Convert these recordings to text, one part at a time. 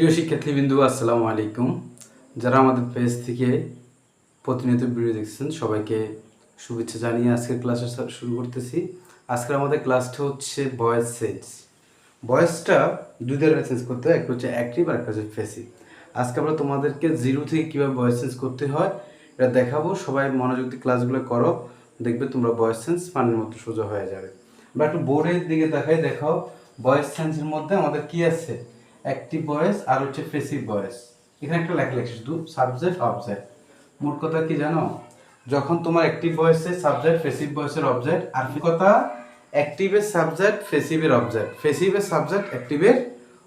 প্রিয় শিক্ষার্থীবৃন্দু, আসসালামু আলাইকুম। যারা আমাদের পেজ থেকে প্রতিনিয়ত ভিডিও দেখছেন, সবাইকে শুভেচ্ছা জানিয়ে আজকের ক্লাসে শুরু করতেছি। আজকের আমাদের ক্লাসটা হচ্ছে ভয়েস সেন্স ভয়েসটা দুই ধরনের সেন্স করতে হয়, একটা হচ্ছে অ্যাক্টিভ আর একটা হচ্ছে ফেসিভ আজকে আমরা তোমাদেরকে জিরো থেকে কীভাবে ভয়েস চেঞ্জ করতে হয়, এটা দেখাবো। সবাই মনোযোগ দিয়ে ক্লাসগুলো করো, দেখবে তোমরা ভয়েস সেন্স পানির মতো সোজা হয়ে যাবে। আমরা একটু বোর্ডের দিকে দেখাই দেখাও। ভয়েস সেন্সের মধ্যে আমাদের কি আছে? অ্যাক্টিভ ভয়েস আর হচ্ছে ফেসিভ ভয়েস এখানে একটা লেখা লেখা শুধু সাবজেক্ট অবজেক্ট মোট কথা কি জানো? যখন তোমার অ্যাক্টিভ ভয়েসের সাবজেক্ট ফেসিভ ভয়েসের অবজেক্ট আর কথা অ্যাক্টিভের সাবজেক্ট ফেসিভের অবজেক্ট ফেসিভের সাবজেক্ট অ্যাক্টিভের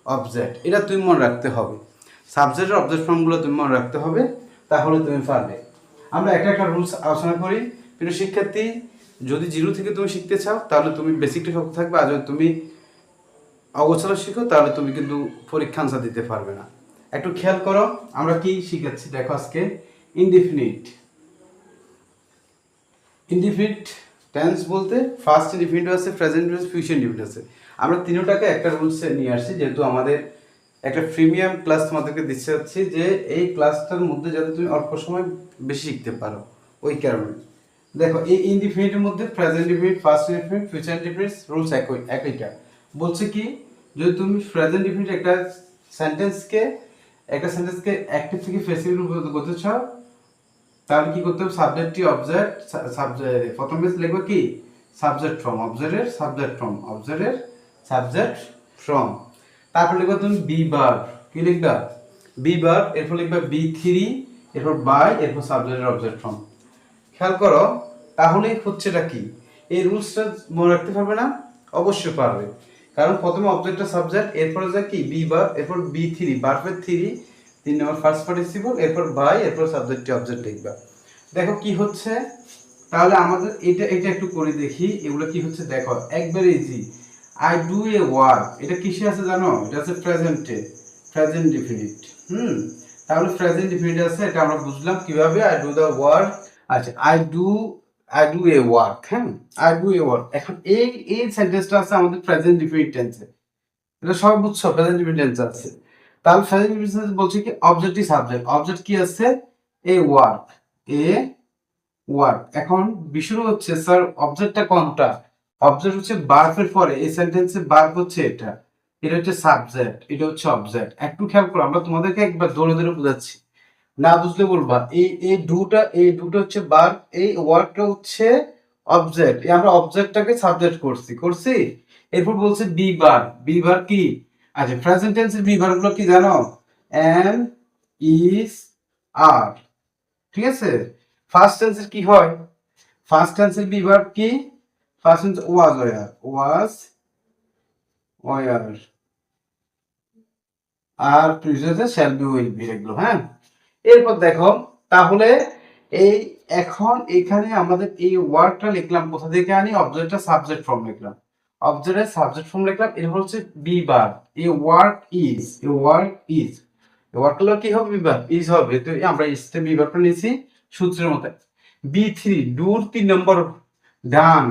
অবজেক্ট এটা তুমি মনে রাখতে হবে। সাবজেক্টের অবজেক্ট ফর্মগুলো তুমি মনে রাখতে হবে, তাহলে তুমি পারবে। আমরা একটা একটা রুলস আলোচনা করি। কিন্তু শিক্ষার্থী, যদি জিরো থেকে তুমি শিখতে চাও, তাহলে তুমি বেসিকটা শক্ত থাকবে। আর যদি তুমি অগোছালো শিখো, তাহলে তুমি কিন্তু পরীক্ষা আনসার দিতে পারবে না। একটু খেয়াল করো, আমরা কি শিখাচ্ছি দেখো আজকে। ইনডিফিনিট ইনডিফিনিট টেন্স বলতে ফার্স্ট ইনডিফিনিট আছে প্রেজেন্ট আছে ফিউচার ইনডিফিনিট আছে। আমরা তিনোটাকে একটা রুলসে নিয়ে আসছি, যেহেতু আমাদের একটা প্রিমিয়াম ক্লাস তোমাদেরকে দিচ্ছে যাচ্ছি যে এই ক্লাসটার মধ্যে যাতে তুমি অল্প সময় বেশি শিখতে পারো, ওই কারণে। দেখো, এই ইনডিফিনিটের মধ্যে present indefinite first indefinite future indefinite rules একই একইটা। বলছে কি, যদি তুমি প্রেজেন্ট ইনডিফিনিট একটা সেন্টেন্সকে একটা সেন্টেন্সকে অ্যাক্টিভ থেকে ফেসিভ রূপে করতে চাও, তাহলে কি করতে হবে? সাবজেক্টটি অবজেক্ট সাবজেক্ট প্রথমে লিখবে কি? সাবজেক্ট ফ্রম অবজেক্টের সাবজেক্ট ফ্রম অবজেক্টের সাবজেক্ট ফ্রম তারপর লিখবে তুমি বি বার কি লিখবা? বি বার এরপর লিখবা বি থ্রি এরপর বাই এরপর সাবজেক্টের অবজেক্ট ফ্রম খেয়াল করো তাহলে হচ্ছেটা কি? এই রুলসটা মনে রাখতে পারবে না? অবশ্যই পারবে। কারণ প্রথমে অবজেক্টটা সাবজেক্ট এরপরে যা কি? বি বার এরপর বি থ্রি বারফের থ্রি তিন নম্বর ফার্স্ট পার্টিসিপল এরপর বাই এরপর সাবজেক্টটি অবজেক্ট লিখবা। দেখো কি হচ্ছে? তাহলে আমাদের এটা এটা একটু করে দেখি, এগুলো কি হচ্ছে? দেখো, একবারে easy I do a work এটা কিসে আছে জানো? এটা আছে প্রেজেন্টে প্রেজেন্ট ডিফিনিট হুম? তাহলে প্রেজেন্ট ডিফিনিট আছে, এটা আমরা বুঝলাম কীভাবে? আই ডু দ্য ওয়ার্ক আচ্ছা I do I do a work হ্যাঁ? আই ডু এ ওয়ার্ক এখন এই এই সেন্টেন্সটা আছে আমাদের প্রেজেন্ট ডিফিনিট টেন্সে এটা বুঝছ প্রেজেন্ট ডিফিনিট টেন্স আছে। তাহলে প্রেজেন্ট ডিফিনিট টেন্স বলছে কি অবজেক্টই সাবজেক্ট অবজেক্ট কি আছে? এ ওয়ার্ক এ ওয়ার্ক এখন বিষয় হচ্ছে স্যার অবজেক্টটা কোনটা? অবজেক্ট হচ্ছে বার্ফের পরে, এই সেন্টেন্সে বার্ফ হচ্ছে এটা। এটা হচ্ছে সাবজেক্ট এটা হচ্ছে অবজেক্ট একটু খেয়াল করো, আমরা তোমাদেরকে একবার ধরে ধরে বোঝাচ্ছি। না বুঝলে বলবা এই এই দুটা, এই দুটো হচ্ছে বার এই ওয়ার্কটা হচ্ছে অবজেক্ট আমরা অবজেক্টটাকে সাবজেক্ট করছি করছি? এরপর বলছে বি বার বি বার কি? আচ্ছা প্রেজেন্ট টেন্সের বি বারগুলো কি জানো? এম ইজ আর ঠিক আছে? ফার্স্ট টেন্সের কি হয়? ফার্স্ট টেন্সের বি বার কি? First tense was were was were R previous shall be will be এগুলো হ্যাঁ? এরপর দেখো, তাহলে এই এখন এখানে আমাদের এই ওয়ার্ডটা লিখলাম, কোথা থেকে আনি? অবজেক্টটা সাবজেক্ট ফর্ম লিখলাম। অবজেক্টের সাবজেক্ট ফর্ম লিখলাম এরপর হচ্ছে be bar a work is a work is work হলো কি হবে? বিবার ইজ হবে। তো এই আমরা ইজতে বিবারটা নিয়েছি সূত্রের মতো। বি থ্রি ডুর তিন নম্বর ডান।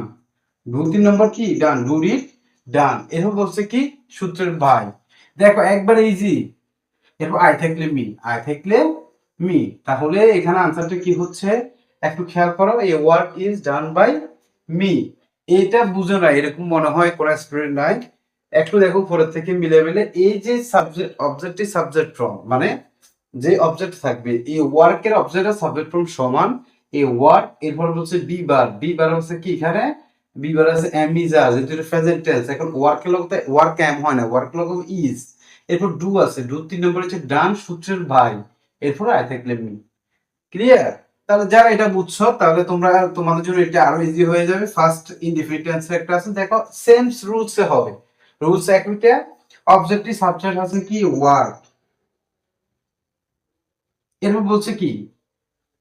ডু তিন নম্বর কি? ডান ডুর ইট ডান। এরপর বলছে কি? সূত্রের ভাই। দেখো, একবার ইজি এরপর আই থাকলে মি আই থাকলে মি, তাহলে এখানে আনসারটা কি হচ্ছে? একটু খেয়াল করো, এই work is done by me এটা বুঝো না এরকম মনে হয় কোন স্টুডেন্ট নাই। একটু দেখো পরের থেকে মিলে মিলে এই যে সাবজেক্ট অবজেক্টিভ সাবজেক্ট ফ্রম মানে যে অবজেক্ট থাকবে, এই ওয়ার্কের অবজেক্ট আর সাবজেক্ট ফ্রম সমান, এই ওয়ার্ক এরপর হচ্ছে বি বার বি বার হচ্ছে কি এখানে? বি বার আছে এম ইজ আর যেটা প্রেজেন্ট টেন্স এখন ওয়ার্কের লোক ওয়ার্ক এম হয় না ওয়ার্ক লোক ইজ এরপর ডু আছে ডু তিন নম্বর হচ্ছে ডান সূত্রের ভাই। এরপর আই থাকলে মি ক্লিয়ার তাহলে যারা এটা বুঝছ, তাহলে তোমরা, তোমাদের জন্য এটা আরও ইজি হয়ে যাবে। ফার্স্ট ইনডিফিনিট একটা আছে, দেখো সেম রুলস এ হবে। রুলস একইটা অবজেক্টিভ সাবজেক্ট আছে কি? ওয়ার্ক এরপর বলছে কি?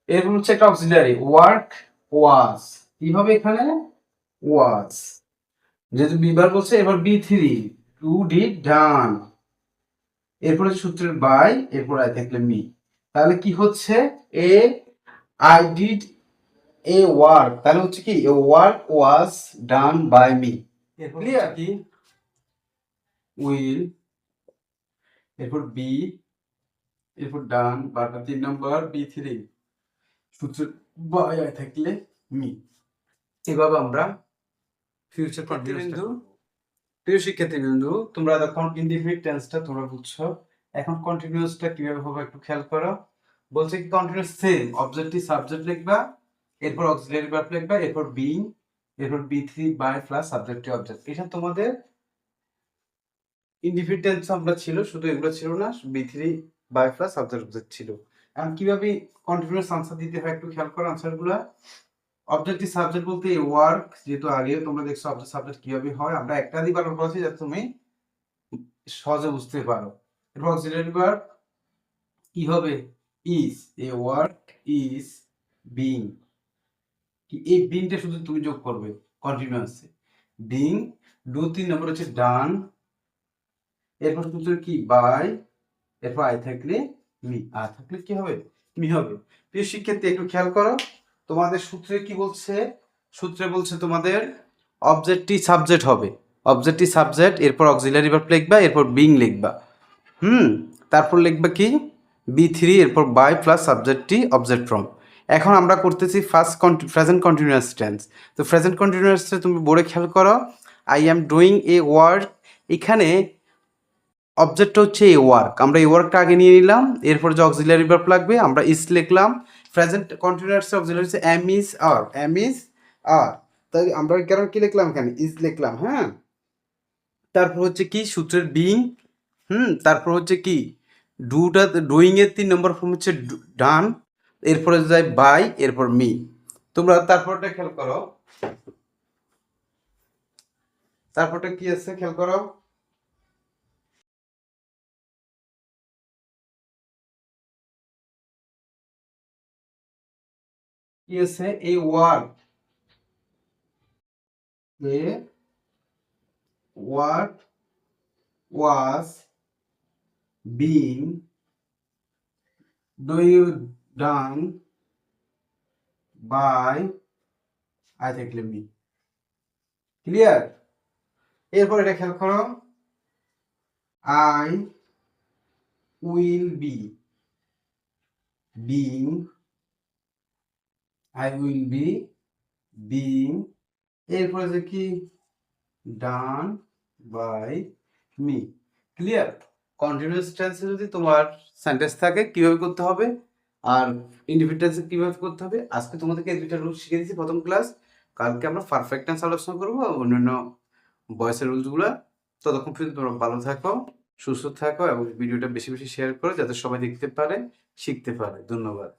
এরপর হচ্ছে একটা অক্সিলারি ওয়ার্ক ওয়াজ কি হবে এখানে? ওয়াজ যেহেতু বিবার বলছে এবার V three to D done এরপর সূত্রের বাই এরপর আই থাকলে মি তাহলে কি হচ্ছে? A I did a work তাহলে হচ্ছে কি? A work was done by me clear কি? উইল এরপর বি এরপর ডান বারটা তিন নম্বর বি থ্রি সূত্র বাই আই থাকলে মি এভাবে আমরা ফিউচার বিন্দু প্রিয় শিক্ষার্থী বিন্দু তোমরা এখন ইনডিফিনিট টেন্সটা তোমরা বুঝছ। এখন কন্টিনিউয়াসটা কীভাবে হবে একটু খেয়াল করো। বলছে কি কন্টিনিউয়াস সেম অবজেক্টিভ সাবজেক্ট লিখবা, এরপর অক্সিলারি ভার্ব লিখবা, এরপর বিং এরপর V three by plus subjective object এটা তোমাদের ইনডিফিনিট টেন্স আমরা ছিল, শুধু এগুলো ছিল না V three by plus subject object ছিল। এখন কীভাবে কন্টিনিউয়াস আনসার দিতে হয় একটু খেয়াল করো আনসারগুলো অবজেক্টিভ সাবজেক্ট বলতে ওয়ার্ক যেহেতু আগে তোমরা দেখছ অবজেক্ট সাবজেক্ট কীভাবে হয়, আমরা একটা বানানো করেছি যাতে তুমি সহজে বুঝতে পারো। এরপর অক্সিলারি ভার্ব কি হবে? Is a work is being কি এই বিংটা শুধু তুমি যোগ করবে কন্টিনিউয়াসে বিং দু তিন নম্বর হচ্ছে ডান এরপর সূত্র কি? বাই এরপর আই থাকলে মি আ থাকলে কি হবে? মি হবে। প্রিয় শিক্ষার্থী, একটু খেয়াল করো। তোমাদের সূত্রে কি বলছে? সূত্রে বলছে তোমাদের অবজেক্টটি সাবজেক্ট হবে। অবজেক্টটি সাবজেক্ট এরপর অক্সিলারি ভার্ব লিখবা, এরপর বিং লিখবা। হুম, তারপর লিখবা কি? বি থ্রি এরপর বাই প্লাস সাবজেক্টটি অবজেক্ট ফ্রম এখন আমরা করতেছি ফার্স্ট প্রেজেন্ট কন্টিনিউয়াস টেন্স তো প্রেজেন্ট কন্টিনিউয়াসে তুমি বোর্ডে খেয়াল করো I am doing a work এখানে অবজেক্টটা হচ্ছে এ ওয়ার্ক আমরা এই ওয়ার্কটা আগে নিয়ে নিলাম, এরপর যে অক্সিলারি ভার্ব লাগবে, আমরা ইস লিখলাম। প্রেজেন্ট কন্টিনিউয়াস অক্সিলারি হচ্ছে am is are am is are তাই আমরা কেন কি লিখলাম এখানে? ইজ লিখলাম হ্যাঁ? তারপর হচ্ছে কি? সূত্রের বিং হুম, তারপর হচ্ছে কি? ডুটা ডুইং এর তিন নম্বর ফর্ম হচ্ছে ডান এরপরে যায় বাই এরপর মি তোমরা তারপরটা খেয়াল করো। তারপরটা কি আছে খেয়াল করো? এই word what was being doing done by, I think me clear এরপর এটা খেয়াল করো I will be being I will be being এরপরে যে কি done by me clear continuous টেন্সে যদি তোমার সেন্টেন্স থাকে, কীভাবে করতে হবে? আর ইন্ডিভিজুয়াল কীভাবে করতে হবে? আজকে তোমাদেরকে দুইটা রুল শিখিয়ে দিয়েছি প্রথম ক্লাস কালকে আমরা পারফেক্ট টেন্স আলোচনা করব, অন্যান্য বয়সের রুলসগুলো ততক্ষণ পর্যন্ত তোমরা ভালো থাকো, সুস্থ থাকো এবং ভিডিওটা বেশি বেশি শেয়ার করো, যাতে সবাই দেখতে পারে, শিখতে পারে। ধন্যবাদ।